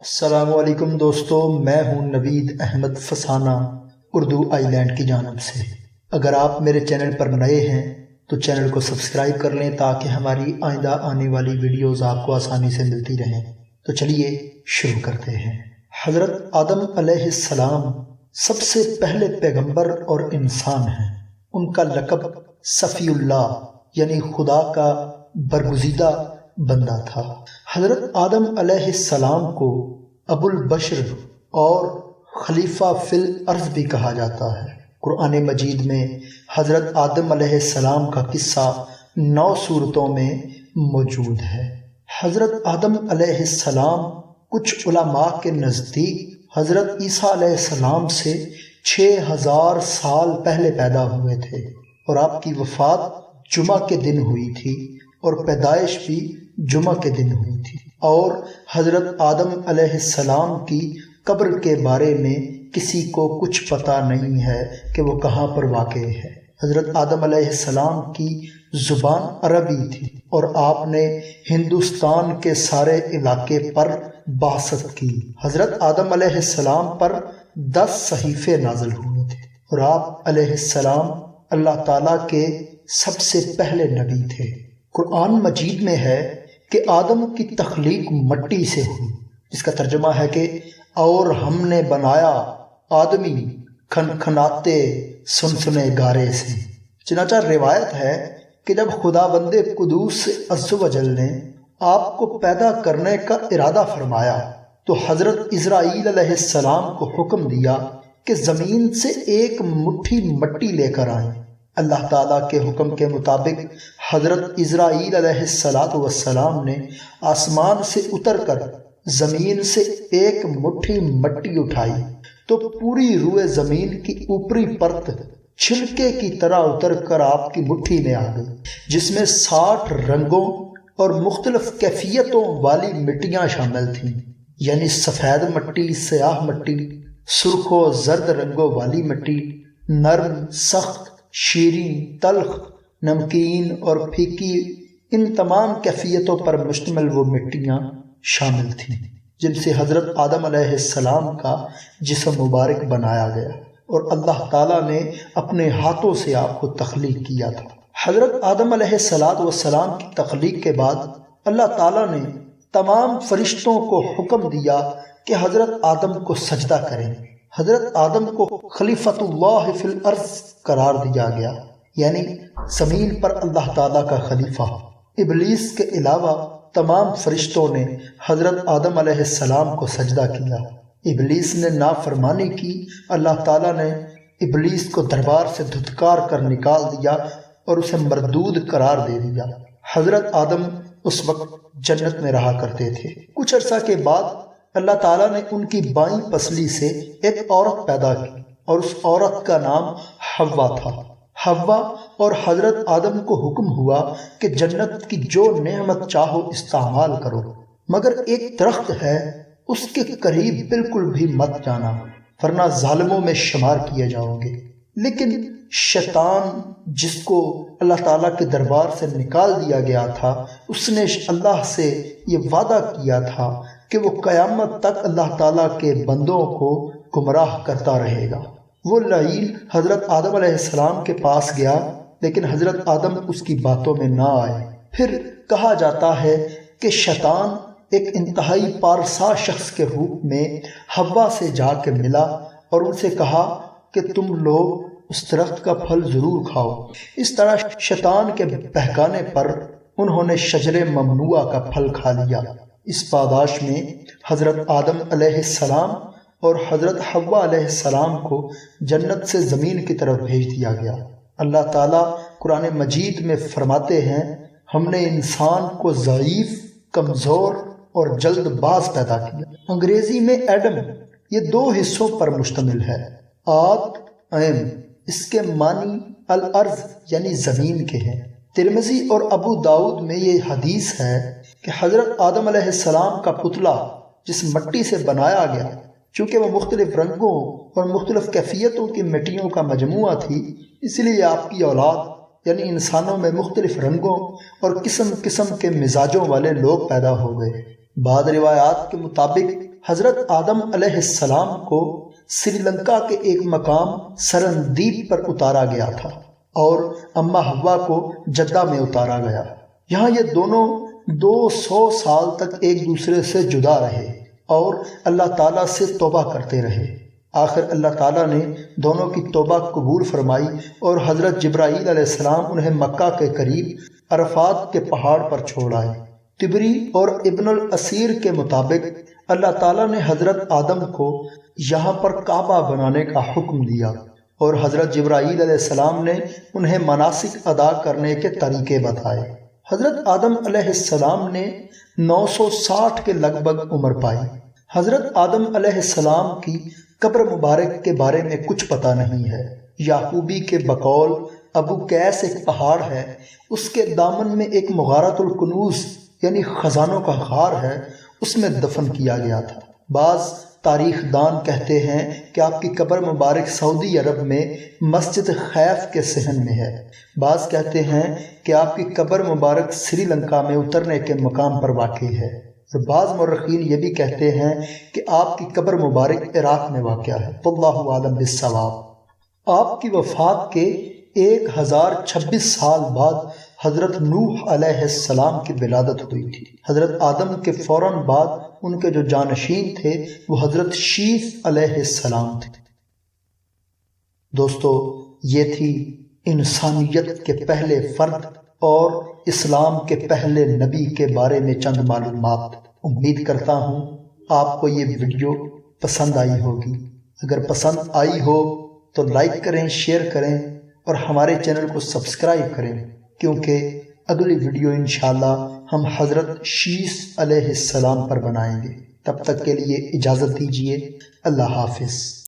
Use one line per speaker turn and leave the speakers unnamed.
السلام علیکم دوستو، میں ہوں نوید احمد فسانہ، اردو آئی لینڈ کی جانب سے۔ اگر آپ میرے چینل پر نئے ہیں، تو چینل کو سبسکرائب کر لیں تاکہ ہماری آئندہ آنے والی ویڈیوز آپ کو آسانی سے ملتی رہیں۔ تو چلیے شروع کرتے ہیں۔ حضرت آدم علیہ السلام سب سے پہلے پیغمبر اور انسان ہیں۔ ان کا لقب صفی اللہ یعنی خدا کا برگزیدہ بندہ تھا۔ حضرت آدم علیہ السلام کو ابو البشر اور خلیفہ فل عرض بھی کہا جاتا ہے۔ قرآن مجید میں حضرت آدم علیہ السلام کا قصہ نو صورتوں میں موجود ہے۔ حضرت آدم علیہ السلام کچھ علماء کے نزدیک حضرت عیسیٰ علیہ السلام سے چھ ہزار سال پہلے پیدا ہوئے تھے اور آپ کی وفات جمعہ کے دن ہوئی تھی۔ اور پیدائش بھی جمعہ کے دن ہوئی تھی۔ اور حضرت آدم علیہ السلام کی قبر کے بارے میں کسی کو کچھ پتہ نہیں ہے کہ وہ کہاں پر واقع ہے۔ حضرت آدم علیہ السلام کی زبان عربی تھی اور آپ نے ہندوستان کے سارے علاقے پر باسط کی۔ حضرت آدم علیہ السلام پر دس صحیفے نازل ہوئے تھے اور آپ علیہ السلام اللہ تعالیٰ کے سب سے پہلے نبی تھے۔ قرآن مجید میں ہے کہ آدم کی تخلیق مٹی سے ہوئی۔ جس کا ترجمہ ہے کہ اور ہم نے بنایا آدمی کھن کھناتے سن سنے گارے سے۔ چنانچہ روایت ہے کہ جب خدا بند قدوس سے و جل نے آپ کو پیدا کرنے کا ارادہ فرمایا، تو حضرت اسرائیل علیہ السلام کو حکم دیا کہ زمین سے ایک مٹھی مٹی لے کر آئیں۔ اللہ تعالیٰ کے حکم کے مطابق حضرت اسرائیل علیہ السلاۃ والسلام نے آسمان سے اتر کر زمین سے ایک مٹھی مٹی اٹھائی تو پوری روئے زمین کی اوپری پرت چھلکے کی طرح اتر کر آپ کی مٹھی میں آ گئی، جس میں ساٹھ رنگوں اور مختلف کیفیتوں والی مٹیاں شامل تھیں۔ یعنی سفید مٹی، سیاہ مٹی، سرخ و زرد رنگوں والی مٹی، نرم، سخت شیریں، تلخ، نمکین اور پھیکی، ان تمام کیفیتوں پر مشتمل وہ مٹیاں شامل تھیں جن سے حضرت آدم علیہ السلام کا جسم مبارک بنایا گیا اور اللہ تعالیٰ نے اپنے ہاتھوں سے آپ کو تخلیق کیا تھا۔ حضرت آدم علیہ السلام والسلام کی تخلیق کے بعد اللہ تعالیٰ نے تمام فرشتوں کو حکم دیا کہ حضرت آدم کو سجدہ کریں۔ حضرت آدم کو خلیفت اللہ فی الارض قرار دیا گیا یعنی زمین پر اللہ تعالیٰ کا خلیفہ۔ ابلیس کے علاوہ تمام فرشتوں نے حضرت آدم علیہ السلام کو سجدہ کیا۔ ابلیس نے نافرمانی کی، اللہ تعالیٰ نے ابلیس کو دربار سے دھتکار کر نکال دیا اور اسے مردود قرار دے دیا۔ حضرت آدم اس وقت جنت میں رہا کرتے تھے۔ کچھ عرصہ کے بعد اللہ تعالیٰ نے ان کی بائیں پسلی سے ایک عورت پیدا کی اور اس عورت کا نام ہوا تھا۔ ہوا اور حضرت آدم کو حکم ہوا کہ جنت کی جو نعمت چاہو استعمال کرو۔ مگر ایک درخت ہے، اس کے قریب بالکل بھی مت جانا، ورنہ ظالموں میں شمار کیے جاؤ گے۔ لیکن شیطان جس کو اللہ تعالیٰ کے دربار سے نکال دیا گیا تھا، اس نے اللہ سے یہ وعدہ کیا تھا کہ وہ قیامت تک اللہ تعالیٰ کے بندوں کو گمراہ کرتا رہے گا۔ وہ لعین حضرت آدم علیہ السلام کے پاس گیا، لیکن حضرت آدم اس کی باتوں میں نہ آئے۔ پھر کہا جاتا ہے کہ شیطان ایک انتہائی پارسا شخص کے روپ میں ہوا سے جا کے ملا اور ان سے کہا کہ تم لوگ اس درخت کا پھل ضرور کھاؤ۔ اس طرح شیطان کے بہکانے پر انہوں نے شجر ممنوع کا پھل کھا لیا۔ اس پاداش میں حضرت آدم علیہ السلام اور حضرت حوا علیہ السلام کو جنت سے زمین کی طرف بھیج دیا گیا۔ اللہ تعالیٰ قرآن مجید میں فرماتے ہیں، ہم نے انسان کو ضعیف، کمزور اور جلد باز پیدا کیا۔ انگریزی میں ایڈم، یہ دو حصوں پر مشتمل ہے۔ آت ایم، اس کے معنی الارض یعنی زمین کے ہیں۔ ترمزی اور ابو داود میں یہ حدیث ہے کہ حضرت آدم علیہ السلام کا پتلا جس مٹی سے بنایا گیا، چونکہ وہ مختلف رنگوں اور مختلف کیفیتوں کی مٹیوں کا مجموعہ تھی، اس لیے آپ کی اولاد یعنی انسانوں میں مختلف رنگوں اور قسم قسم کے مزاجوں والے لوگ پیدا ہو گئے۔ بعد روایات کے مطابق، حضرت آدم علیہ السلام کو سری لنکا کے ایک مقام سرندیپ پر اتارا گیا تھا۔ اور اما ہوا کو جدہ میں اتارا گیا۔ یہاں یہ دونوں دو سو سال تک ایک دوسرے سے جدا رہے اور اللہ تعالیٰ سے توبہ کرتے رہے۔ آخر اللہ تعالیٰ نے دونوں کی توبہ قبول فرمائی اور حضرت جبرائیل علیہ السلام انہیں مکہ کے قریب عرفات کے پہاڑ پر چھوڑ آئے۔ تبری اور ابن الاسیر کے مطابق اللہ تعالیٰ نے حضرت آدم کو یہاں پر کعبہ بنانے کا حکم دیا۔ اور حضرت جبرائیل علیہ السلام نے انہیں مناسک ادا کرنے کے طریقے بتائے۔ حضرت آدم علیہ السلام نے نو سو ساٹھ کے لگ بھگ عمر پائی۔ حضرت آدم علیہ السلام کی قبر مبارک کے بارے میں کچھ پتہ نہیں ہے۔ یعقوبی کے بقول ابو کیس ایک پہاڑ ہے۔ اس کے دامن میں ایک مغارت القنوز یعنی خزانوں کا غار ہے، اس میں دفن کیا گیا تھا۔ بعض تاریخ دان کہتے ہیں کہ آپ کی قبر مبارک سعودی عرب میں مسجد خیف کے صحن میں ہے۔ بعض کہتے ہیں کہ آپ کی قبر مبارک سری لنکا میں اترنے کے مقام پر واقع ہے۔ اور بعض مرخین یہ بھی کہتے ہیں کہ آپ کی قبر مبارک عراق میں واقع ہے۔ اللہ عالم بالثواب آپ کی وفات کے ایک ہزار چھبیس سال بعد حضرت نوح علیہ السلام کی ولادت ہوئی تھی۔ حضرت آدم کے فوراً بعد ان کے جو جانشین تھے، وہ حضرت شیف علیہ السلام تھے۔ دوستو، یہ تھی انسانیت کے پہلے فرد اور اسلام کے پہلے نبی کے بارے میں چند معلومات۔ امید کرتا ہوں آپ کو یہ ویڈیو پسند آئی ہوگی۔ اگر پسند آئی ہو تو لائک کریں، شیئر کریں اور ہمارے چینل کو سبسکرائب کریں۔ کیونکہ اگلی ویڈیو انشاءاللہ ہم حضرت شیس علیہ السلام پر بنائیں گے۔ تب تک کے لیے اجازت دیجیے اللہ حافظ۔